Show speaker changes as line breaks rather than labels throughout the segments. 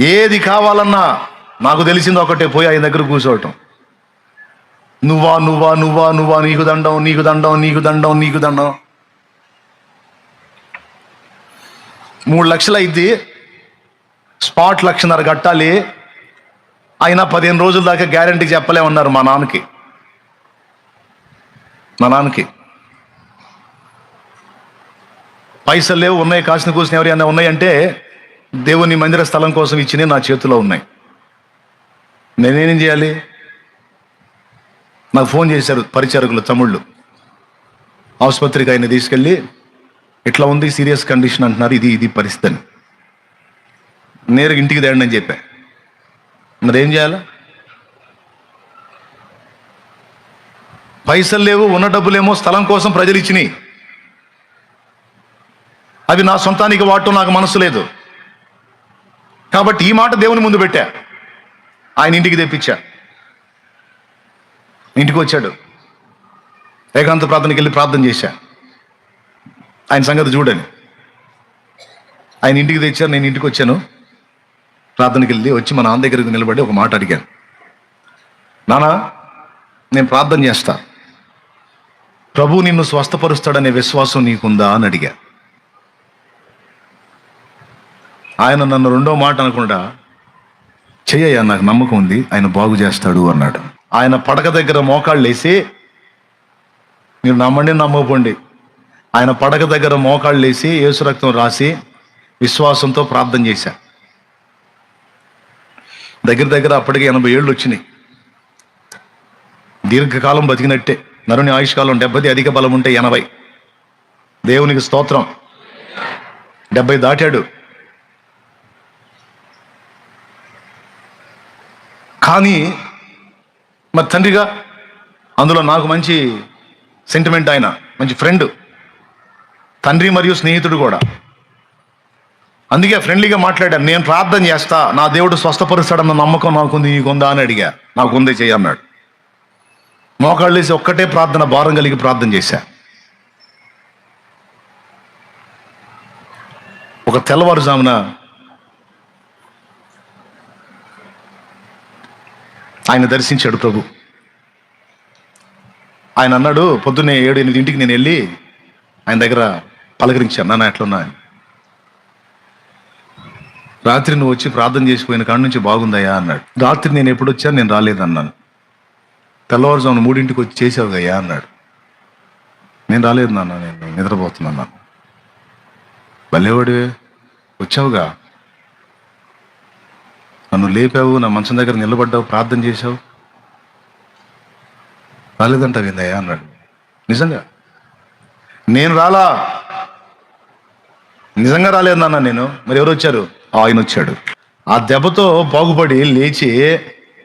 ఏది కావాలన్నా నాకు తెలిసింది ఒకటే పోయి ఆయన దగ్గర కూర్చోవటం. నువ్వా నువ్వా నువ్వా నువ్వా నీకు దండం నీకు దండం నీకు దండం నీకు దండం. మూడు లక్షలు అయింది స్పాట్ లక్షన్నర కట్టాలి. అయినా పదిహేను రోజుల దాకా గ్యారంటీ చెప్పలేమన్నారు మా నాన్నకి. మా నాన్నకి. పైసలు లేవు ఉన్నాయి కాసిన కూసిన ఎవరైనా ఉన్నాయంటే దేవుని మందిర స్థలం కోసం ఇచ్చినవి నా చేతిలో ఉన్నాయి. నేనేం చేయాలి? నాకు ఫోన్ చేశారు పరిచారకులు తమ్ముళ్ళు. ఆసుపత్రికి ఆయన తీసుకెళ్ళి ఇట్లా ఉంది సీరియస్ కండిషన్ అంటున్నారు ఇది ఇది పరిస్థితి అని. నేరుగా ఇంటికి తేండి అని చెప్పా. మరి ఏం పైసలు లేవు ఉన్న డబ్బులేమో స్థలం కోసం ప్రజలు ఇచ్చినాయి అవి నా సొంతానికి వాడటం నాకు మనసు లేదు. కాబట్టి ఈ మాట దేవుని ముందు పెట్టా. ఆయన ఇంటికి తెప్పించా. ఇంటికి వచ్చాడు. ఏకాంత ప్రార్థనకి వెళ్ళి ప్రార్థన చేశా. ఆయన సంగతి చూడని ఆయన ఇంటికి తెచ్చారు నేను ఇంటికి వచ్చాను. ప్రార్థనకి వెళ్ళి వచ్చి మా నాన్న దగ్గరికి నిలబడి ఒక మాట అడిగాను. నానా నేను ప్రార్థన చేస్తా. ప్రభు నిన్ను స్వస్థపరుస్తాడనే విశ్వాసం నీకుందా? అని అడిగా. ఆయన నన్ను రెండో మాట అనకుండా చెయ్యయ్యా నాకు నమ్మకం ఉంది ఆయన బాగు చేస్తాడు అన్నాడు. ఆయన పడక దగ్గర మోకాళ్ళు వేసి మీరు నమ్మండి నమ్మకపోండి. ఆయన పడక దగ్గర మోకాళ్ళు వేసి యేసు రక్తం రాసి విశ్వాసంతో ప్రార్థన చేశా. దగ్గర దగ్గర అప్పటికి ఎనభై ఏళ్ళు వచ్చినాయి. దీర్ఘకాలం బతికినట్టే. నరుని ఆయుష్కాలం డెబ్బది అధిక బలం ఉంటే ఎనభై. దేవునికి స్తోత్రం. డెబ్బై దాటాడు. కానీ మరి తండ్రిగా అందులో నాకు మంచి సెంటిమెంట్ ఆయన మంచి ఫ్రెండ్ తండ్రి మరియు స్నేహితుడు కూడా. అందుకే ఫ్రెండ్లీగా మాట్లాడాను. నేను ప్రార్థన చేస్తా. నా దేవుడు స్వస్థపరుస్తాడన్న నమ్మకం నాకుంది. నీకుందా అని అడిగా. నాకుంది చెయ్యి అన్నాడు. మోకాళ్ళు వేసి ఒక్కటే ప్రార్థన భారం కలిగి ప్రార్థన చేశా. ఒక తెల్లవారుజామున ఆయన దర్శించాడు ప్రభు. ఆయన అన్నాడు పొద్దున్నే ఏడు ఎనిమిదింటికి నేను వెళ్ళి ఆయన దగ్గర పలకరించాను. నాన్న ఎట్లున్నా? రాత్రి నువ్వు వచ్చి ప్రార్థన చేసిపోయిన కాడ నుంచి బాగుందయ్యా అన్నాడు. రాత్రి నేను ఎప్పుడు వచ్చాను నేను రాలేదన్నాను. తెల్లవారుజామున మూడింటికి వచ్చి చేసావుగయ్యా అన్నాడు. నేను రాలేదు నాన్న నేను నిద్రపోతున్నాను భలేవాడివే వచ్చావుగా? నన్ను లేపావు నా మంచం దగ్గర నిలబడ్డావు ప్రార్థన చేశావు. రాలేదంటావు అన్నాడు. నిజంగా? నేను రాలా? నిజంగా రాలేదు నాన్న నేను. మరి ఎవరు వచ్చారు? ఆయన వచ్చాడు. ఆ దెబ్బతో బాగుపడి లేచి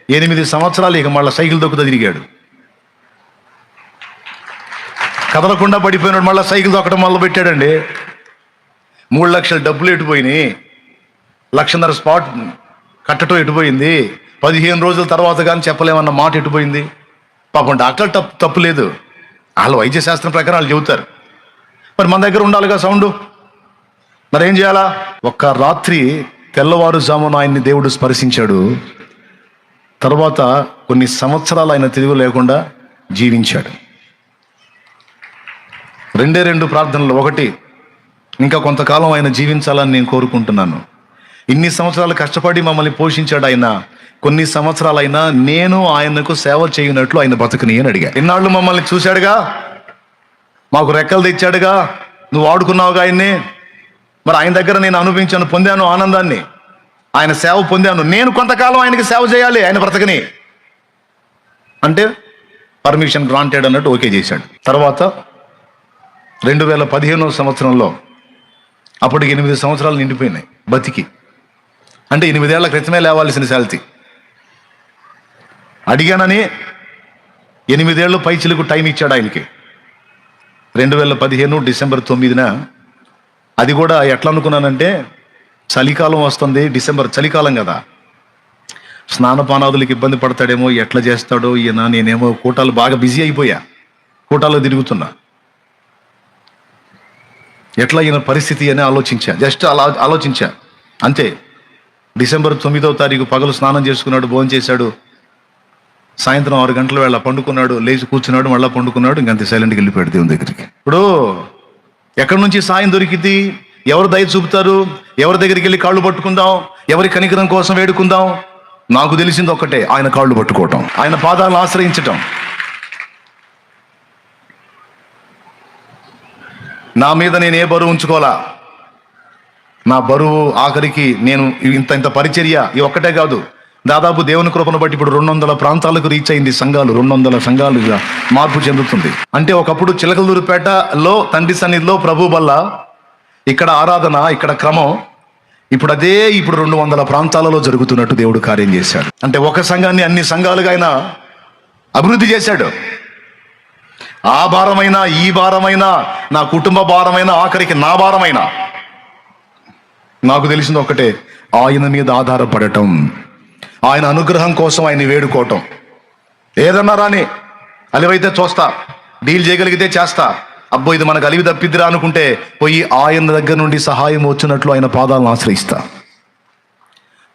ఎనిమిది సంవత్సరాలు ఇక మళ్ళీ సైకిల్ దొక్కుతా తిరిగాడు. కదలకుండా పడిపోయినాడు మళ్ళీ సైకిల్ దొక్కడం మొదలు పెట్టాడండి మూడు లక్షల డబ్బులు ఎటుపోయినాయి? లక్షన్నర స్పాట్ కట్టడం ఎటుపోయింది? పదిహేను రోజుల తర్వాత కానీ చెప్పలేమన్న మాట ఎటుపోయింది? పాపం డాక్టర్ తప్పు తప్పు లేదు. వాళ్ళు వైద్య శాస్త్రం ప్రకారం వాళ్ళు చెబుతారు. మరి మన దగ్గర ఉండాలిగా సౌండ్? మరి ఏం చేయాలా? ఒక్క రాత్రి తెల్లవారుజామున ఆయన్ని దేవుడు స్పర్శించాడు. తర్వాత కొన్ని సంవత్సరాలు ఆయన తెలివి లేకుండా జీవించాడు. రెండే రెండు ప్రార్థనలు. ఒకటి ఇంకా కొంతకాలం ఆయన జీవించాలని నేను కోరుకుంటున్నాను. ఇన్ని సంవత్సరాలు కష్టపడి మమ్మల్ని పోషించాడు ఆయన. కొన్ని సంవత్సరాలైనా నేను ఆయనకు సేవ చేయనట్లు ఆయన బతుకుని అని అడిగా. ఇన్నాళ్ళు మమ్మల్ని చూశాడుగా? మాకు రెక్కలు తెచ్చాడుగా? నువ్వు ఆడుకున్నావుగా ఆయన్ని? మరి ఆయన దగ్గర నేను అనుభవించాను పొందాను ఆనందాన్ని. ఆయన సేవ పొందాను. నేను కొంతకాలం ఆయనకి సేవ చేయాలి ఆయన బ్రతకని. అంటే పర్మిషన్ గ్రాంటెడ్ అన్నట్టు ఓకే చేశాడు. తర్వాత రెండు వేల పదిహేనవ సంవత్సరంలో అప్పటికి ఎనిమిది సంవత్సరాలు నిండిపోయినాయి బతికి. అంటే ఎనిమిదేళ్ళ క్రితమే లేవాల్సిన శాలిటీ అడిగానని ఎనిమిదేళ్ళు పైచిలకు టైం ఇచ్చాడు ఆయనకి. రెండు వేల పదిహేను డిసెంబర్ తొమ్మిదిన అది కూడా ఎట్లా అనుకున్నానంటే చలికాలం వస్తుంది డిసెంబర్ చలికాలం కదా. స్నానపానాదులకు ఇబ్బంది పడతాడేమో ఎట్లా చేస్తాడో ఈయన నేనేమో కూటాలు బాగా బిజీ అయిపోయా. కూటాల్లో తిరుగుతున్నా. ఎట్లా ఈయన పరిస్థితి అని ఆలోచించా జస్ట్ అలా ఆలోచించా. అంతే. డిసెంబర్ తొమ్మిదవ తారీఖు పగలు స్నానం చేసుకున్నాడు భోజనం చేశాడు. సాయంత్రం ఆరు గంటల వేళ పండుకున్నాడు లేచి కూర్చున్నాడు మళ్ళీ పండుకున్నాడు ఇంకంత సైలెంట్కి వెళ్ళిపోయాడు దేవుని దగ్గరికి. ఇప్పుడు ఎక్కడి నుంచి సాయం దొరికింది ఎవరు దయ చూపుతారు? ఎవరి దగ్గరికి వెళ్ళి కాళ్ళు పట్టుకుందాం? ఎవరి కనికరం కోసం వేడుకుందాం? నాకు తెలిసింది ఒక్కటే ఆయన కాళ్ళు పట్టుకోవటం ఆయన పాదాలను ఆశ్రయించటం. నా మీద నేను ఏ బరువు ఉంచుకోవాలా? నా బరువు ఆఖరికి నేను ఇంత ఇంత పరిచర్య ఈ ఒక్కటే కాదు. దాదాపు దేవుని కృపను బట్టి ఇప్పుడు రెండు వందల ప్రాంతాలకు రీచ్ అయింది సంఘాలు రెండు వందల సంఘాలుగా మార్పు చెందుతుంది. అంటే ఒకప్పుడు చిలకలూరుపేటలో తండ్రి సన్నిధిలో ప్రభు వల్ల ఇక్కడ ఆరాధన ఇక్కడ క్రమం ఇప్పుడు అదే ఇప్పుడు రెండు వందల ప్రాంతాలలో జరుగుతున్నట్టు దేవుడు కార్యం చేశాడు. అంటే ఒక సంఘాన్ని అన్ని సంఘాలుగా ఆయన అభివృద్ధి చేశాడు. ఆ భారమైనా ఈ భారమైనా నా కుటుంబ భారమైన ఆఖరికి నా భారమైన నాకు తెలిసింది ఒకటే ఆయన మీద ఆధారపడటం. ఆయన అనుగ్రహం కోసం ఆయన్ని వేడుకోవటం. ఏదన్నా రాని అలివైతే చూస్తా డీల్ చేయగలిగితే చేస్తా. అబ్బో ఇది మనకు అలివి తప్పిద్దిరా అనుకుంటే పోయి ఆయన దగ్గర నుండి సహాయం వచ్చినట్లు ఆయన పాదాలను ఆశ్రయిస్తా.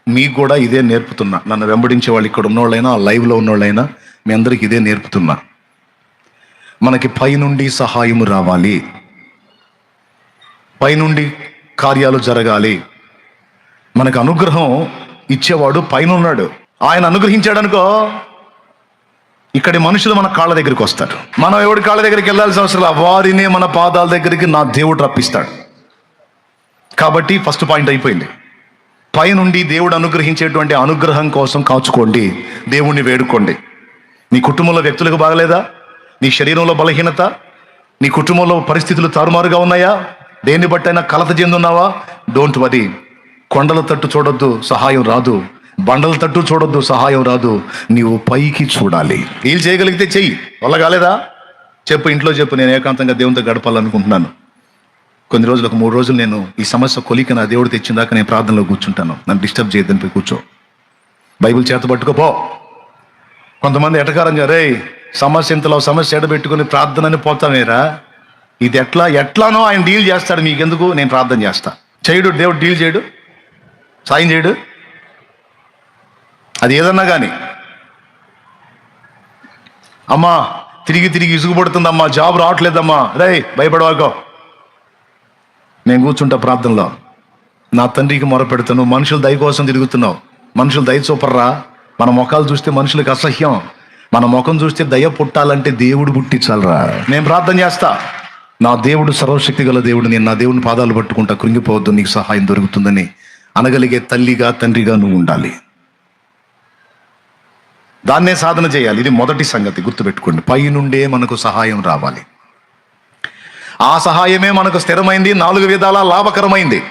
మీకు కూడా ఇదే నేర్పుతున్నా. నన్ను వెంబడించే వాళ్ళు ఇక్కడ ఉన్నోళ్ళైనా లైవ్లో ఉన్నోళ్ళైనా మీ అందరికి ఇదే నేర్పుతున్నా. మనకి పైనుండి సహాయము రావాలి. పైనుండి కార్యాలు జరగాలి. మనకు అనుగ్రహం ఇచ్చేవాడు పైన ఉన్నాడు ఆయన అనుగ్రహించాడనుకో ఇక్కడి మనుషులు మన కాళ్ళ దగ్గరికి వస్తారు. మనం ఎవడి కాళ్ళ దగ్గరికి వెళ్ళాల్సిన అవసరం వారినే మన పాదాల దగ్గరికి నా దేవుడు రప్పిస్తాడు. కాబట్టి ఫస్ట్ పాయింట్ అయిపోయింది. పైనుండి దేవుడు అనుగ్రహించేటువంటి అనుగ్రహం కోసం కాచుకోండి. దేవుణ్ణి వేడుకోండి. నీ కుటుంబంలో వ్యక్తులకు బాగలేదా? నీ శరీరంలో బలహీనత? నీ కుటుంబంలో పరిస్థితులు తారుమారుగా ఉన్నాయా? దేన్ని బట్టైనా కలత చెందున్నావా? డోంట్ వరీ కొండల తట్టు చూడొద్దు సహాయం రాదు. బండల తట్టు చూడొద్దు సహాయం రాదు. నీవు పైకి చూడాలి. వీళ్ళు చేయగలిగితే చెయ్యి. వల్ల కాలేదా? చెప్పు ఇంట్లో చెప్పు. నేను ఏకాంతంగా దేవునితో గడపాలనుకుంటున్నాను. కొన్ని రోజులు ఒక మూడు రోజులు నేను ఈ సమస్య కొలిక నా దేవుడు తెచ్చిందాక నేను ప్రార్థనలో కూర్చుంటాను. నన్ను డిస్టర్బ్ చేయొద్దని పోయి కూర్చో. బైబిల్ చేత పట్టుకోపో కొంతమంది ఎటకారంగా రే సమస్య ఇంతలో సమస్య ఎడబెట్టుకుని ప్రార్థనని పోతామేరా ఇది ఎట్లా ఎట్లానో ఆయన డీల్ చేస్తాడు మీకెందుకు? నేను ప్రార్థన చేస్తా. చేయడు దేవుడు డీల్ చేయడు. సాయం చేయడు. అది ఏదన్నా కానీ అమ్మా తిరిగి తిరిగి ఇసుగుపడుతుందమ్మా జాబ్ రావట్లేదమ్మా. రే భయపడవాకో. నేను కూర్చుంటా ప్రార్థనలో. నా తండ్రికి మొరపెడతాను మనుషులు దయ కోసం తిరుగుతున్నావు. మనుషులు దయ చూపర్రా. మన ముఖాలు చూస్తే మనుషులకు అసహ్యం. మన ముఖం చూస్తే దయ పుట్టాలంటే దేవుడు పుట్టించాలరా. నేను ప్రార్థన చేస్తా. నా దేవుడు సర్వశక్తి గల దేవుడు నేను నా దేవుని పాదాలు పట్టుకుంటా కృంగిపోవద్దు నీకు సహాయం దొరుకుతుందని అనగలిగే తల్లిగా తండ్రిగా నువ్వు ఉండాలి. దాన్నే సాధన చేయాలి. ఇది మొదటి సంగతి గుర్తుపెట్టుకోండి. పై నుండే మనకు సహాయం రావాలి. ఆ సహాయమే మనకు స్థిరమైంది నాలుగు విధాల లాభకరమైంది.